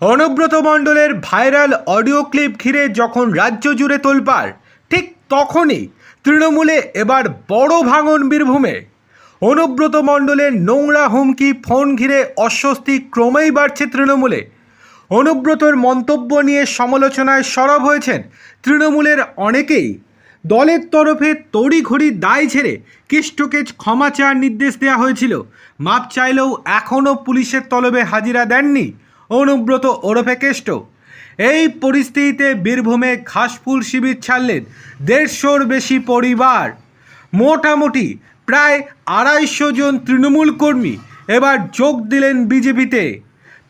অনুব্রত মণ্ডলের viral audio clip ঘিরে যখন রাজ্য জুড়ে তোলপাড়, ঠিক তখনই তৃণমূলে এবার বড় ভাঙন বীরভূমে। অনুব্রত মণ্ডলের নোংরা হুমকি ফোন ঘিরে অস্বস্তি ক্রমেই বাড়ছে তৃণমূলে। অনুব্রতর মন্তব্য নিয়ে সমালোচনায় সরব হয়েছেন তৃণমূলের অনেকেই। দলের তরফে তড়িঘড়ি দায় ছেড়ে কেষ্টকে ক্ষমা চাওয়ার নির্দেশ দেওয়া হয়েছিল। মাপ চাইলেও এখনও পুলিশের তলবে হাজিরা দেননি অনুব্রত ওরফে কেষ্ট এই পরিস্থিতিতে বীরভূমে ঘাসফুল শিবির ছাড়লেন দেড়শোর বেশি পরিবার। মোটামুটি প্রায় আড়াইশো জন তৃণমূল কর্মী এবার যোগ দিলেন বিজেপিতে।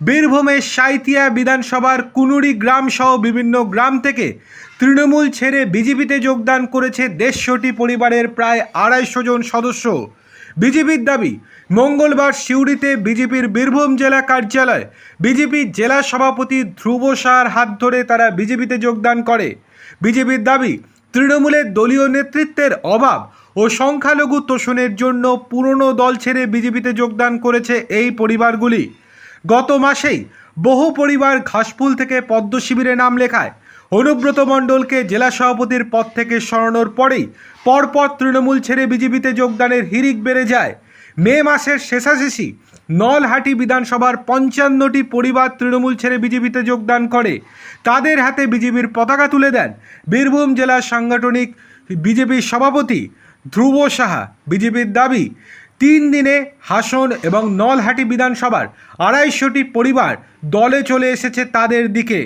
বীরভূমের সাঁইতিয়া বিধানসভার কুনুরি গ্রাম সহ বিভিন্ন গ্রাম থেকে তৃণমূল ছেড়ে বিজেপিতে যোগদান করেছে দেড়শোটি পরিবারের প্রায় আড়াইশো জন সদস্য। বিজেপির দাবি, মঙ্গলবার সিউড়িতে বিজেপির বীরভূম জেলা কার্যালয় বিজেপির জেলা সভাপতি ধ্রুব সাহার হাত ধরে তারা বিজেপিতে যোগদান করে। বিজেপির দাবি, তৃণমূলের দলীয় নেতৃত্বের অভাব ও সংখ্যালঘু তোষণের জন্য পুরনো দল ছেড়ে বিজেপিতে যোগদান করেছে এই পরিবারগুলি। গত মাসেই বহু পরিবার ঘাসফুল থেকে পদ্ম শিবিরে নাম লেখায়। অনুব্রত মণ্ডলকে জেলা সভাপতির পদ থেকে সরানোর পরেই পরপর তৃণমূল ছেড়ে বিজেপিতে যোগদানের হিরিক বেড়ে যায়। মে মাসের শেষাশেষি নলহাটি বিধানসভার পঞ্চান্নটি পরিবার তৃণমূল ছেড়ে বিজেপিতে যোগদান করে। তাদের হাতে বিজেপির পতাকা তুলে দেন বীরভূম জেলার সাংগঠনিক বিজেপির সভাপতি ধ্রুব সাহা। বিজেপির দাবি তিন দিনে হাসন এবং নলহাটি বিধানসভার আড়াইশোটি পরিবার দলে চলে এসেছে তাদের দিকে।